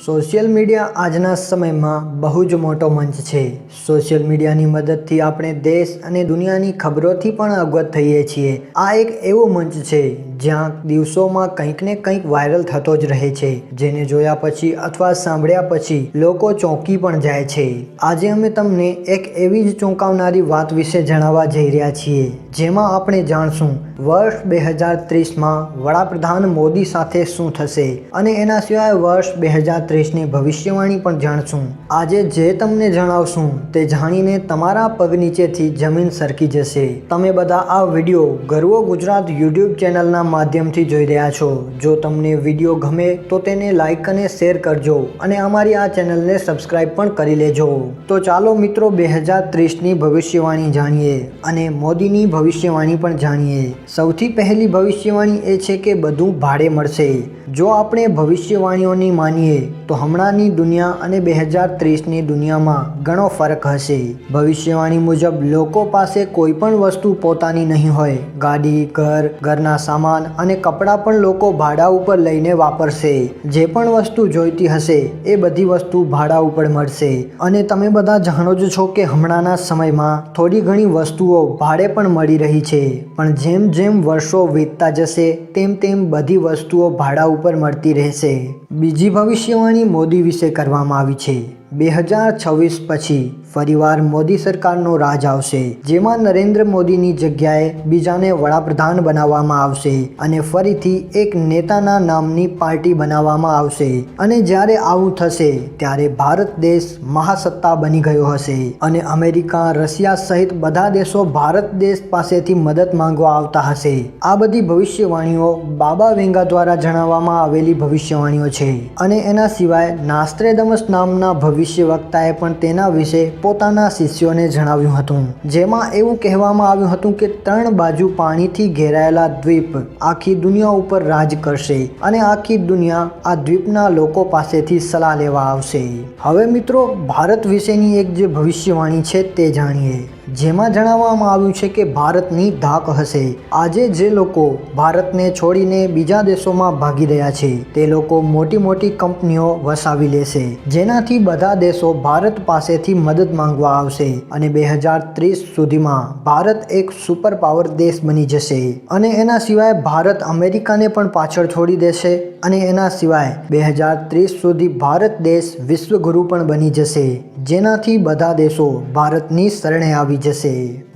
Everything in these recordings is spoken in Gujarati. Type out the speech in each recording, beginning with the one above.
સોશિયલ મીડિયા આજના સમયમાં બહુ જ મોટો મંચ છે. સોશિયલ મીડિયાની મદદથી આપણે દેશ અને દુનિયાની ખબરોથી પણ અવગત થઈએ છીએ. આ એક એવો મંચ છે જ્યાં દિવસોમાં કંઈક ને કંઈક વાયરલ થતો જ રહે છે. જેને જોયા પછી અથવા સાંભળ્યા પછી લોકો ચોંકી પણ જાય છે. આજે અમે તમને એક એવી જ ચોંકાવનારી વાત વિશે જણાવવા જઈ રહ્યા છીએ, જેમાં આપણે જાણશું વર્ષ બે હજાર ત્રીસમાં વડાપ્રધાન મોદી સાથે શું થશે અને એના સિવાય વર્ષ બે હજાર ત્રીસની ભવિષ્યવાણી પણ જાણશું. આજે જે તમને જણાવશું તે જાણીને તમારા પગ નીચેથી જમીન સરકી જશે. તમે બધા આ વીડિયો ગર્વો ગુજરાત યુટ્યુબ ચેનલના માધ્યમથી જોઈ રહ્યા છો. જો તમને વીડિયો ગમે તો તેને લાઇક અને શેર કરજો અને અમારી આ ચેનલને સબસ્ક્રાઇબ પણ કરી લેજો. તો ચાલો મિત્રો બે હજાર ત્રીસની ભવિષ્યવાણી જાણીએ અને મોદીની ભવિષ્યવાણી પણ જાણીએ. સૌથી પહેલી ભવિષ્યવાણી એ છે કે બધું ભાડે મળશે. જો આપણે ભવિષ્યવાણીઓની માનીએ તો હમણાંની દુનિયા અને બે હજાર ત્રીસની દુનિયામાં ઘણો ફરક હશે. ભવિષ્યવાણી મુજબ લોકો પાસે કોઈ પણ વસ્તુ પોતાની નહીં હોય. ગાડી, ઘર, ઘરના સામાન અને કપડાં પણ લોકો ભાડા ઉપર લઈને વાપરશે. જે પણ વસ્તુ જોઈતી હશે, એ બધી વસ્તુ ભાડા ઉપર મળશે. અને તમે બધા જાણો જ છો કે હમણાંના સમયમાં થોડી ઘણી વસ્તુઓ ભાડે પણ મળી રહી છે. પણ જેમ જેમ વર્ષો વીતતા જશે, તેમ તેમ બધી વસ્તુઓ ભાડા ઉપર મળતી રહેશે. બીજી ભવિષ્યવાણી મોદી વિશે કરવામાં આવી છે. બે હજાર છવ્વીસ પછી ફરીવાર મોદી સરકારનો રાજ આવશે, જેમાં નરેન્દ્ર મોદીની જગ્યાએ બીજાને વડાપ્રધાન બનાવવામાં આવશે અને ફરીથી એક નેતાના નામની પાર્ટી બનાવવામાં આવશે. અને જ્યારે આવું થશે, ત્યારે ભારત દેશ મહાસત્તા બની ગયો હશે અને અમેરિકા, રશિયા સહિત બધા દેશો ભારત દેશ પાસેથી મદદ માંગવા આવતા હશે. આ બધી ભવિષ્યવાણીઓ બાબા વેંગા દ્વારા જણાવવામાં આવેલી ભવિષ્યવાણીઓ છે અને એના સિવાય નાસ્ત્રેદમસ નામના ભવિષ્ય વક્તાએ પણ તેના વિશે પોતાના શિષ્યોને જણાવ્યું હતું. જેમાં એવું કહેવામાં આવ્યું હતું કે ત્રણ બાજુ પાણીથી ઘેરાયેલા દ્વીપ આખી દુનિયા ઉપર રાજ કરશે અને આખી દુનિયા આ દ્વીપના લોકો પાસેથી સલાહ લેવા આવશે. હવે મિત્રો, ભારત વિશેની એક જે ભવિષ્યવાણી છે તે જાણીએ. જેમાં જણાવવામાં આવ્યું છે કે ભારતની ધાક હશે. આજે જે લોકો ભારતને છોડીને બીજા દેશોમાં ભાગી રહ્યા છે, તે લોકો મોટી મોટી કંપનીઓ વસાવી લેશે. જેનાથી બધા દેશો ભારત પાસેથી મદદ માંગવા આવશે અને બે હજાર ત્રીસ સુધીમાં ભારત એક સુપર પાવર દેશ બની જશે. અને એના સિવાય ભારત અમેરિકાને પણ પાછળ છોડી દેશે અને એના સિવાય બે હજાર ત્રીસ સુધી ભારત દેશ વિશ્વગુરુ પણ બની જશે. જેનાથી બધા દેશો ભારતની શરણે આવી જશે.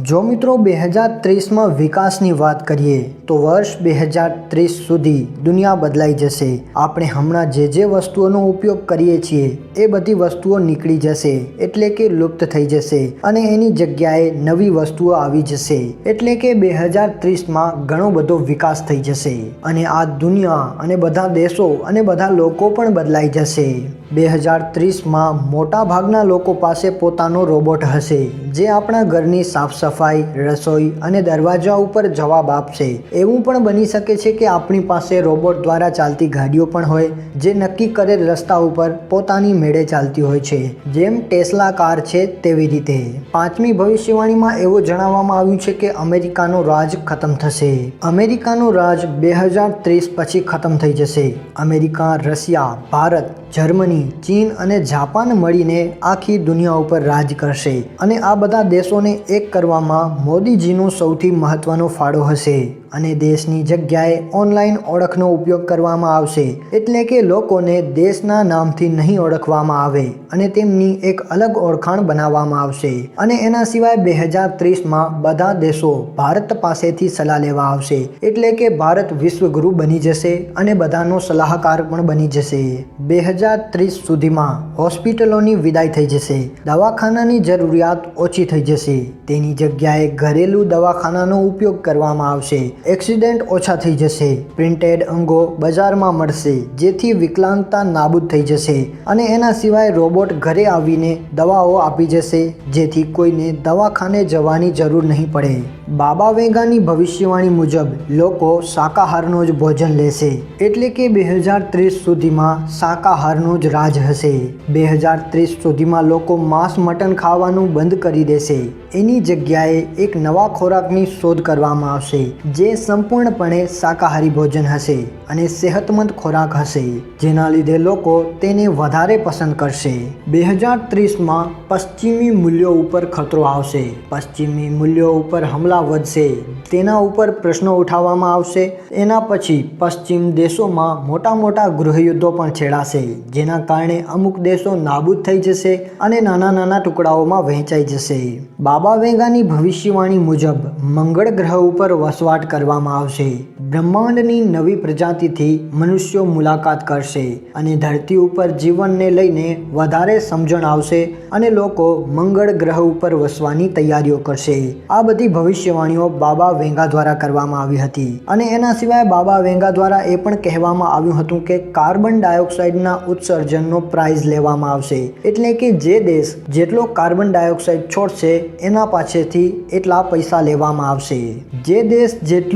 જો મિત્રો બે હજાર ત્રીસમાં વિકાસની વાત કરીએ, તો વર્ષ બે હજાર ત્રીસ સુધી દુનિયા બદલાઈ જશે. આપણે હમણાં જે જે વસ્તુઓનો ઉપયોગ કરીએ છીએ, એ બધી વસ્તુઓ નીકળી જશે. એટલે કે લુપ્ત થઈ જશે અને એની જગ્યાએ નવી વસ્તુઓ આવી જશે. એટલે કે બે હજાર ત્રીસમાં ઘણો બધો વિકાસ થઈ જશે અને આ દુનિયા અને બધા દેશો અને બધા લોકો પણ બદલાઈ જશે. બે હજાર ત્રીસમાં મોટા ભાગના લોકો પાસે પોતાનો રોબોટ હશે, જે આપણા ઘરની સાફ સફાઈ રસોઈ અને દરવાજા ઉપર જવાબ આપશે. એવું પણ બની શકે છે કે આપણી પાસે રોબોટ દ્વારા ચાલતી ગાડીઓ પણ હોય, જે નક્કી કરેલ રસ્તા ઉપર પોતાની મેળે ચાલતી હોય છે. જેમ ટેસ્લા કાર છે તેવી રીતે. પાંચમી ભવિષ્યવાણીમાં એવું જણાવવામાં આવ્યું છે કે અમેરિકાનો રાજ ખતમ થશે. અમેરિકાનો રાજ બે હજાર ત્રીસ પછી ખતમ થઈ જશે. અમેરિકા, રશિયા, ભારત જર્મની, ચીન અને જાપાન મળીને આખી દુનિયા ઉપર રાજ કરશે અને આ બધા દેશોને એક કરવામાં મોદીજીનું સૌથી મહત્વનો ફાળો હશે. અને દેશની જગ્યાએ ઓનલાઈન ઓળખનો ઉપયોગ કરવામાં આવશે. એટલે કે લોકોને દેશના નામથી નહીં ઓળખવામાં આવે અને તેમની એક અલગ ઓળખાણ બનાવવામાં આવશે. અને એના સિવાય બે હજાર ત્રીસમાં બધા દેશો ભારત પાસેથી સલાહ લેવા આવશે. એટલે કે ભારત વિશ્વગુરુ બની જશે અને બધાનો સલાહકાર પણ બની જશે. બે હજાર ત્રીસ સુધીમાં હોસ્પિટલોની વિદાય થઈ જશે. દવાખાનાની જરૂરિયાત ઓછી થઈ જશે. તેની જગ્યાએ ઘરેલું દવાખાનાનો ઉપયોગ કરવામાં આવશે. એક્સિડન્ટ ઓછા થઈ જશે. પ્રિન્ટેડ અંગો બજારમાં મળશે, જેથી વિકલાંગતા નાબૂદ થઈ જશે અને એના સિવાય રોબોટ ઘરે આવીને દવાઓ આપી જશે, જેથી કોઈને દવાખાને જવાની જરૂર નહીં પડે. બાબા વેગાની ભવિષ્યવાણી મુજબ, લોકો શાકાહારનો જ ભોજન લેશે. એટલે કે બે હજાર ત્રીસ સુધીમાં શાકાહારનો જ રાજ હશે. બે હજાર ત્રીસ સુધીમાં લોકો માંસ મટન ખાવાનું બંધ કરી દેશે. એની જગ્યાએ એક નવા ખોરાકની શોધ કરવામાં આવશે, જે જે સંપૂર્ણપણે શાકાહારી ભોજન હશે અને સેહતમંદ ખોરાક હશે, જેના લીધે લોકો તેને વધારે પસંદ કરશે. બે હજાર ત્રીસમાં પશ્ચિમી મૂલ્યો ઉપર ખતરો આવશે. પશ્ચિમી મૂલ્યો ઉપર હમલા વધશે. તેના ઉપર પ્રશ્નો ઉઠાવવામાં આવશે. એના પછી પશ્ચિમ દેશોમાં મોટા મોટા ગૃહયુદ્ધો પણ છેડાશે, જેના કારણે અમુક દેશો નાબૂદ થઈ જશે અને નાના નાના ટુકડાઓમાં વહેંચાઈ જશે. બાબા વેંગાની ભવિષ્યવાણી મુજબ, મંગળ ગ્રહ ઉપર વસવાટ કરવામાં આવશે. બ્રહ્માંડની નવી પ્રજાતિથી મનુષ્યો મુલાકાત કરશે અને ધરતી ઉપર જીવનને લઈને વધારે સમજણ આવશે અને લોકો મંગળ ગ્રહ ઉપર વસવાની તૈયારીઓ કરશે. આ બધી ભવિષ્યવાણીઓ બાબા વેંગા દ્વારા કરવામાં આવી હતી અને એના સિવાય બાબા વેંગા દ્વારા એ પણ કહેવામાં આવ્યું હતું કે કાર્બન ડાયોક્સાઇડના ઉત્સર્જનનો પ્રાઇઝ લેવામાં આવશે. એટલે કે જે દેશ જેટલો કાર્બન ડાયોક્સાઇડ છોડશે, એના પાસેથી એટલા પૈસા લેવામાં આવશે. જે દેશ જેટલું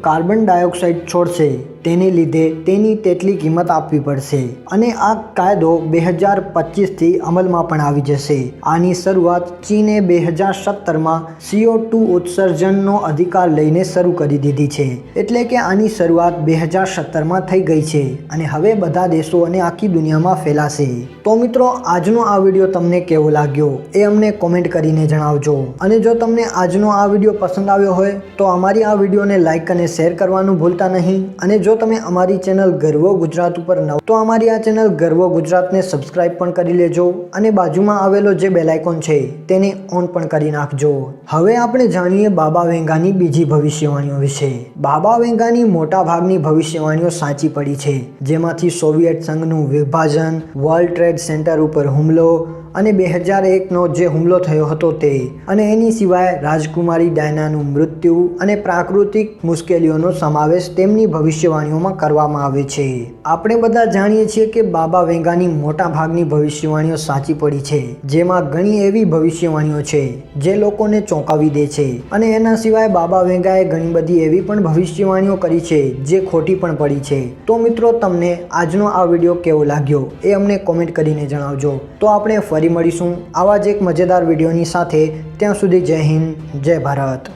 કાર્બન ડાયોક્સાઇડ છોડશે. તેને લીધે તેની તેટલી કિંમત આપવી પડશે. અને આ કાયદો બે હજાર પચીસથી અમલમાં પણ આવી જશે. આની શરૂઆત ચીને બે હજાર સત્તરમાં સીઓ ટુ ઉત્સર્જનનો અધિકાર લઈને શરૂ કરી દીધી છે. એટલે કે આની શરૂઆત બે હજાર સત્તરમાં થઈ ગઈ છે અને હવે બધા દેશો અને આખી દુનિયામાં ફેલાશે. તો મિત્રો, આજનો આ વીડિયો તમને કેવો લાગ્યો એ અમને કોમેન્ટ કરીને જણાવજો. અને જો તમને આજનો આ વીડિયો પસંદ આવ્યો હોય તો અમારી આ વિડીયોને લાઇક અને શેર કરવાનું ભૂલતા નહીં. અને જો તમે અમારી ચેનલ ગર્વ ગુજરાત ઉપર નવ તો અમારી આ ચેનલ ગર્વ ગુજરાતને સબસ્ક્રાઇબ પણ કરી લેજો અને બાજુમાં આવેલો જે બેલાઇકોન છે તેને ઓન પણ કરી નાખજો. હવે આપણે જાણીએ બાબા વેંગાની બીજી ભવિષ્યવાણીઓ વિશે. બાબા વેંગાની મોટા ભાગની ભવિષ્યવાણીઓ સાચી પડી છે, જેમાંથી સોવિયત સંઘનું વિભાજન વર્લ્ડ ટ્રેડ સેન્ટર ઉપર હુમલો અને બે હજાર એકનો જે હુમલો થયો હતો તે, અને એની સિવાય રાજકુમારી ડાયનાનું મૃત્યુ અને પ્રાકૃતિક મુશ્કેલીઓનો સમાવેશ તેમની ભવિષ્યવાણીઓમાં કરવામાં આવે છે. આપણે બધા જાણીએ છીએ કે બાબા વેંગાની મોટા ભાગની ભવિષ્યવાણીઓ સાચી પડી છે, જેમાં ઘણી એવી ભવિષ્યવાણીઓ છે, જે લોકોને ચોંકાવી દે છે. અને એના સિવાય બાબા વેંગાએ ઘણી બધી એવી પણ ભવિષ્યવાણીઓ કરી છે, જે ખોટી પણ પડી છે. તો મિત્રો, તમને આજનો આ વીડિયો કેવો લાગ્યો એ અમને કોમેન્ટ કરીને જણાવજો. તો આપણે ફરી મળીશું આવા જ એક મજેદાર વિડીયોની સાથે. ત્યાં સુધી જય હિન્દ, જય ભારત.